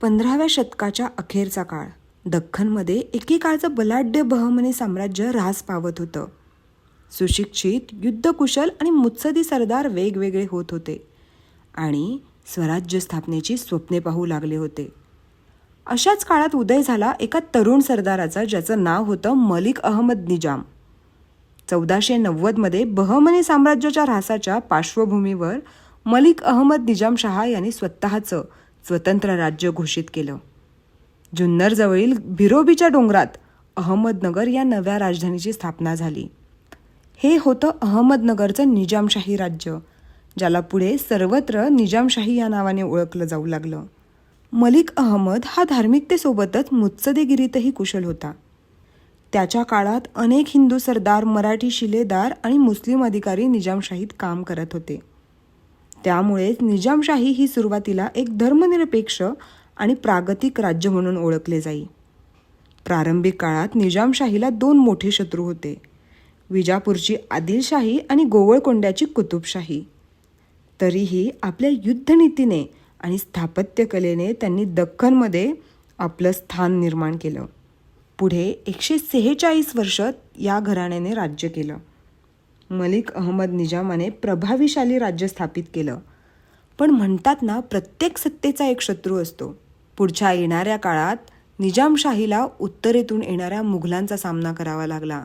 पंधराव्या शतकाच्या अखेरचा काळ. दख्खनमध्ये एकेकाळचं बलाढ्य बहमनी साम्राज्य ऱ्हास पावत होतं. सुशिक्षित युद्धकुशल आणि मुत्सदी सरदार वेगवेगळे होत होते आणि स्वराज्य स्थापनेची स्वप्ने पाहू लागले होते. अशाच काळात उदय झाला एका तरुण सरदाराचा ज्याचं नाव होतं मलिक अहमद निजाम. चौदाशे नव्वदमध्ये बहमनी साम्राज्याच्या ऱ्हासाच्या पार्श्वभूमीवर मलिक अहमद निजाम शहा यांनी स्वतःचं स्वतंत्र राज्य घोषित केलं. जुन्नरजवळील भिरोबीच्या डोंगरात अहमदनगर या नव्या राजधानीची स्थापना झाली. हे होतं अहमदनगरचं निजामशाही राज्य ज्याला पुढे सर्वत्र निजामशाही या नावाने ओळखलं जाऊ लागलं. मलिक अहमद हा धार्मिकतेसोबतच मुत्सदेगिरीतही कुशल होता. त्याच्या काळात अनेक हिंदू सरदार मराठी शिलेदार आणि मुस्लिम अधिकारी निजामशाहीत काम करत होते. त्यामुळेच निजामशाही ही सुरुवातीला एक धर्मनिरपेक्ष आणि प्रागतिक राज्य म्हणून ओळखले जाई. प्रारंभिक काळात निजामशाहीला दोन मोठे शत्रू होते विजापूरची आदिलशाही आणि गोवळकोंड्याची कुतुबशाही. तरीही आपल्या युद्धनीतीने आणि स्थापत्यकलेने त्यांनी दख्खनमध्ये आपलं स्थान निर्माण केलं. पुढे एकशे सेहेचाळीस वर्ष या घराण्याने राज्य केलं. मलिक अहमद निजामाने प्रभावीशाली राज्य स्थापित केलं. पण म्हणतात ना प्रत्येक सत्तेचा एक शत्रू असतो. पुढच्या येणाऱ्या काळात निजामशाहीला उत्तरेतून येणाऱ्या मुघलांचा सामना करावा लागला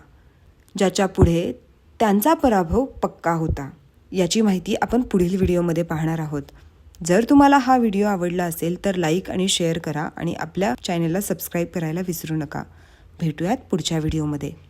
ज्याच्या पुढे त्यांचा पराभव पक्का होता. याची माहिती आपण पुढील व्हिडिओमध्ये पाहणार आहोत. जर तुम्हाला हा व्हिडिओ आवडला असेल तर लाईक आणि शेअर करा आणि आपल्या चॅनेलला सबस्क्राईब करायला विसरू नका. भेटूयात पुढच्या व्हिडिओमध्ये.